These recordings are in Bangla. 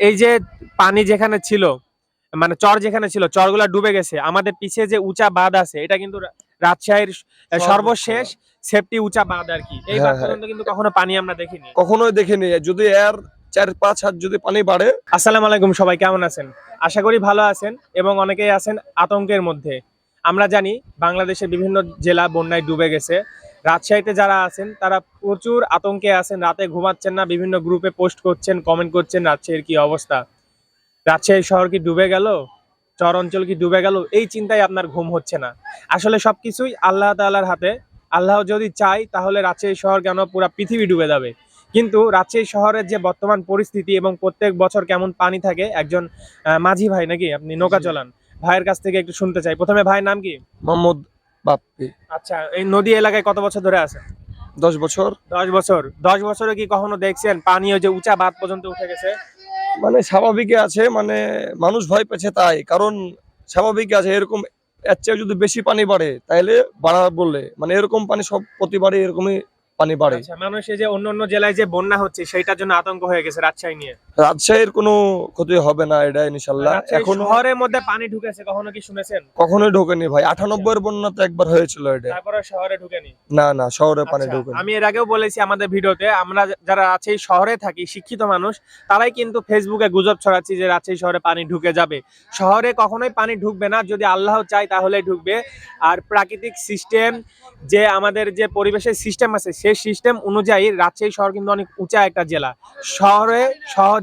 এই যে পানি যেখানে ছিল মানে চর যেখানে ছিল চরগুলা ডুবে গেছে। আমাদের পিছে যে উঁচা বাঁধ আছে এটা কিন্তু রাজশাহীর সর্বশেষ সেফটি উঁচা বাঁধ আর কি। এই হ্যাঁ, হ্যাঁ। পর্যন্ত কিন্তু কখনো পানি আমরা দেখিনি। কখনোই দেখিনি। যদি এর চার পাঁচ হাত যদি পানি বাড়ে। আসসালামু আলাইকুম সবাই কেমন আছেন? আশা করি ভালো আছেন এবং অনেকেই আছেন আতঙ্কের মধ্যে। আমরা জানি বাংলাদেশের বিভিন্ন জেলা বন্যায় ডুবে গেছে। রাজশাহীতে যারা আছেন তারা প্রচুর আতঙ্কে আছেন রাতে ঘুমাচ্ছেন না বিভিন্ন গ্রুপে পোস্ট করছেন কমেন্ট করছেন রাজশাহীর কি অবস্থা? রাজশাহী শহর কি ডুবে গেল? চর অঞ্চল কি ডুবে গেল? এই চিন্তায় আপনার ঘুম হচ্ছে না। আসলে সবকিছুই আল্লাহ তাআলার হাতে। আল্লাহ যদি চাই তাহলে রাজশাহী শহর কেন পুরা পৃথিবী ডুবে যাবে? কিন্তু রাজশাহী শহরের যে বর্তমান পরিস্থিতি এবং প্রত্যেক বছর কেমন পানি থাকে একজন মাঝি ভাই নাকি আপনি নৌকা চলান ভাইয়ের কাছ থেকে একটু শুনতে চাই। প্রথমে ভাইয়ের নাম কি? মোহাম্মদ বাপ্পি আচ্ছা এই নদী এলাকায় কত বছর ধরে আছে দশ বছর। দশ বছর। দশ বছরে কি কখনো দেখছেন পানি ওই যে উঁচা বাঁধ পর্যন্ত উঠে গেছে? মানে স্বাভাবিক আছে মানে মানুষ ভয় পেয়েছে তাই। কারণ স্বাভাবিক আছে এরকম এর চেয়ে যদি বেশি পানি বাড়ে তাহলে বাড়া বললে মানে এরকম পানি সব প্রতিবারে এরকমই পানি বাড়ে। আচ্ছা মানুষ এই যে অন্য অন্য জেলায় যে বন্যা হচ্ছে সেইটার জন্য আতঙ্ক হয়ে গেছে রাজশাহী নিয়ে। রাজশাহীর কোনো ক্ষতি হবে না এটা ইনশাল্লাহ এখন শহরের মধ্যে পানি ঢুকেছে কখনো কি শুনেছেন? কখনোই ঢোকেনি ভাই। আটানব্বই এর বন্যা তো একবার হয়েছিল এটা। তারপরে শহরে ঢুকেনি? না না শহরে পানি আচ্ছা, ঢোকেনি। আমি এর আগেও বলেছি আমাদের ভিডিওতে আমরা যারা রাজশাহী শহরে থাকি শিক্ষিত মানুষ তারাই কিন্তু ফেসবুকে গুজব ছড়াচ্ছি যে রাজশাহী শহরে পানি ঢুকে যাবে। শহরে কখনোই পানি ঢুকবে না যদি আল্লাহ চায় তাহলে ঢুকবে। আর প্রাকৃতিক সিস্টেম যে আমাদের যে পরিবেশের সিস্টেম আছে সেই সিস্টেম অনুযায়ী রাজশাহী শহর কিন্তু অনেক উঁচা একটা জেলা। শহরে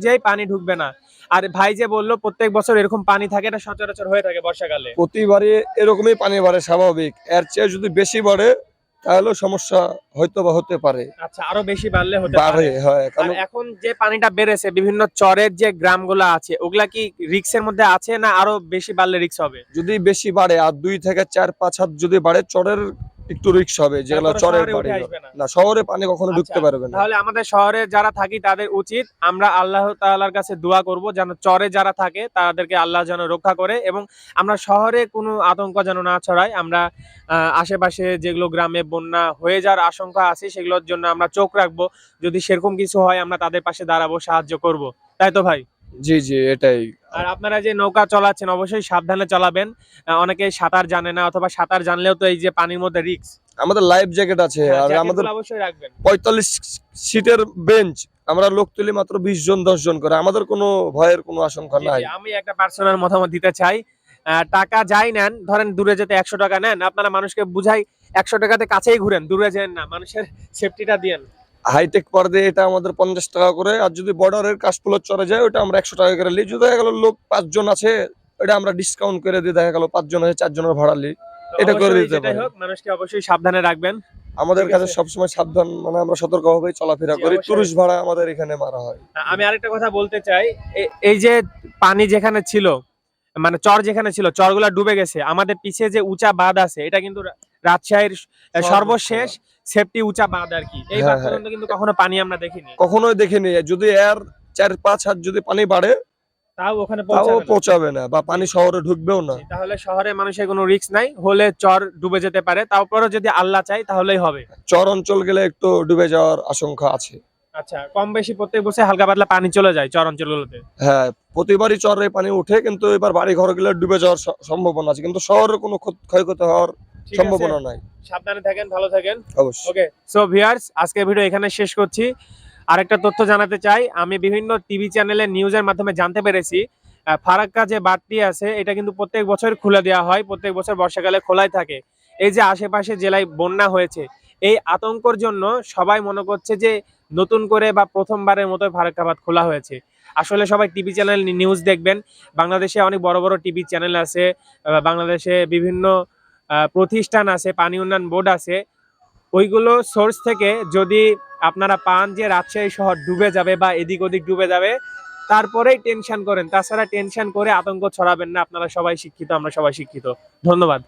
সহজেই পানি ঢুকবে না। আর ভাই যে বলল প্রত্যেক বছর এরকম পানি থাকে এটা সচরাচর হয়ে থাকে বর্ষাকালে। প্রতিবারে এরকমই পানি বাড়ে স্বাভাবিক। এর চেয়ে যদি বেশি বাড়ে তাহলে সমস্যা হয়তো বা হতে পারে। আচ্ছা আরও বেশি বাড়লে হতে পারে। হয় কারণ এখন যে পানিটা বেড়েছে বিভিন্ন চরের যে গ্রামগুলো আছে ওগুলা কি রিক্সের মধ্যে আছে না আরও বেশি বাড়লে রিক্স হবে? যদি বেশি বাড়ে আর দুই থেকে চার পাঁচ হাত যদি বাড়ে চরের একটু রিক্স হবে যেগুলো চরের বাড়ি না। শহরে পানি কখনো ঢুকতে আচ্ছা, পারবে না। তাহলে আমাদের শহরে যারা থাকি তাদের উচিত আমরা আল্লাহ তাআলার কাছে দোয়া করব যেন চরে যারা থাকে তাদেরকে আল্লাহ যেন রক্ষা করে এবং আমরা শহরে কোনো আতঙ্ক যেন না ছড়াই আমরা আশেপাশে যেগুলো গ্রামে বন্যা হয়ে যাওয়ার আশঙ্কা আছে সেগুলোর জন্য আমরা চোখ রাখব যদি সেরকম কিছু হয় আমরা তাদের পাশে দাঁড়াবো সাহায্য করব। তাই তো ভাই? জি জি এটাই। আর আপনারা যে নৌকা চালাচ্ছেন অবশ্যই সাবধানে চালাবেন। অনেকে সাঁতার জানে না অথবা সাঁতার জানলেও তো এই যে পানির মধ্যে রিক্স আমাদের লাইফ জ্যাকেট আছে আর আমাদের অবশ্যই রাখবেন। পঁয়তাল্লিশ সিটের বেঞ্চ আমরা লোক তুলি মাত্র বিশ জন দশ জন করে। আমাদের কোনো ভয়ের কোনো আশঙ্কা নাই। আমি একটা পার্সোনাল মতামত দিতে চাই। টাকা যাই নেন ধরেন দূরে যেতে একশো টাকা নেন আপনারা মানুষকে বুঝাই একশো টাকাতে কাছেই ঘুরেন দূরে যেন না মানুষের সেফটিটা দিয়েন। হাইটেক পর্দে এটা আমাদের পঞ্চাশ টাকা করে। আর যদি বর্ডারের কাশফুলের চলে যায় ওটা আমরা একশো টাকা করে নিই। যদি দেখা গেলো লোক পাঁচজন আছে এটা আমরা ডিসকাউন্ট করে দিই। দেখা গেলো পাঁচজন আছে চারজনের ভাড়া নিই। এটা করে দিতে পারি। মানুষকে অবশ্যই সাবধানে রাখবেন। আমাদের কাছে সবসময় সাবধান মানে আমরা সতর্ক ভাবে চলাফেরা করি। টুরিস্ট ভাড়া আমাদের এখানে মারা হয়। আমি আরেকটা কথা বলতে চাই। এই যে পানি যেখানে ছিল মানে চর যেখানে ছিল চরগুলা ডুবে গেছে। আমাদের পিছে যে উঁচা বাঁধ আছে এটা কিন্তু রাজশাহীর সর্বশেষ সেফটি উঁচা বাঁধ আর কি। এই হ্যাঁ, বাঁধ হ্যাঁ। পর্যন্ত কিন্তু কখনো পানি আমরা দেখিনি। কখনোই দেখিনি। যদি এর চার পাঁচ হাত যদি পানি বাড়ে তাও ওখানে পৌঁছাবে না। বা পানি শহরে ঢুকবেও না। তাহলে শহরে মানুষের কোনো রিস্ক নাই। হলে চর ডুবে যেতে পারে। তারপরে যদি আল্লাহ চাই তাহলেই হবে। চর অঞ্চল গেলে একটু ডুবে যাওয়ার আশঙ্কা আছে। আচ্ছা কম বেশি প্রত্যেক বছর হালকা পাতলা পানি চলে যায় চর অঞ্চলগুলোতে। হ্যাঁ প্রতিবারই চরে পানি উঠে কিন্তু এবার বাড়ি ঘর গেলে ডুবে যাওয়ার সম্ভাবনা আছে। কিন্তু শহরে কোনো ক্ষত- ক্ষয়ক্ষতি হওয়ার? সম্ভাবনা নাই। সাবধানে থাকেন ভালো থাকেন। অবশ্যই। ওকে সো ভিউয়ার্স আজকের ভিডিও এখানে শেষ করছি। আরেকটা তথ্য জানাতে চাই আমি বিভিন্ন টিভি চ্যানেলে নিউজের মাধ্যমে জানতে পেরেছি। ফারাক্কা যে বাঁধটি আছে এটা কিন্তু প্রত্যেক বছর খুলে দেওয়া হয় প্রত্যেক বছর বর্ষাকালে খোলাই থাকে। এই যে আশেপাশে জেলায় বন্যা হয়েছে এই আতঙ্কর জন্য সবাই মনে করছে যে নতুন করে বা প্রথমবারের মতো ফারাক্কা বাঁধ খোলা হয়েছে। আসলে সবাই টিভি চ্যানেল নিউজ দেখবেন। বাংলাদেশে অনেক বড় বড় টিভি চ্যানেল আছে বাংলাদেশে বিভিন্ন প্রতিষ্ঠান আছে, পানি উন্নয়ন বোর্ড আছে, ওইগুলো সোর্স থেকে যদি আপনারা পান যে রাজশাহী শহর ডুবে যাবে বা এদিক ওদিক ডুবে যাবে, তারপরেই টেনশন করেন। তাছাড়া টেনশন করে আতঙ্ক ছড়াবেন না, আপনারা সবাই শিক্ষিত, আমরা সবাই শিক্ষিত। ধন্যবাদ।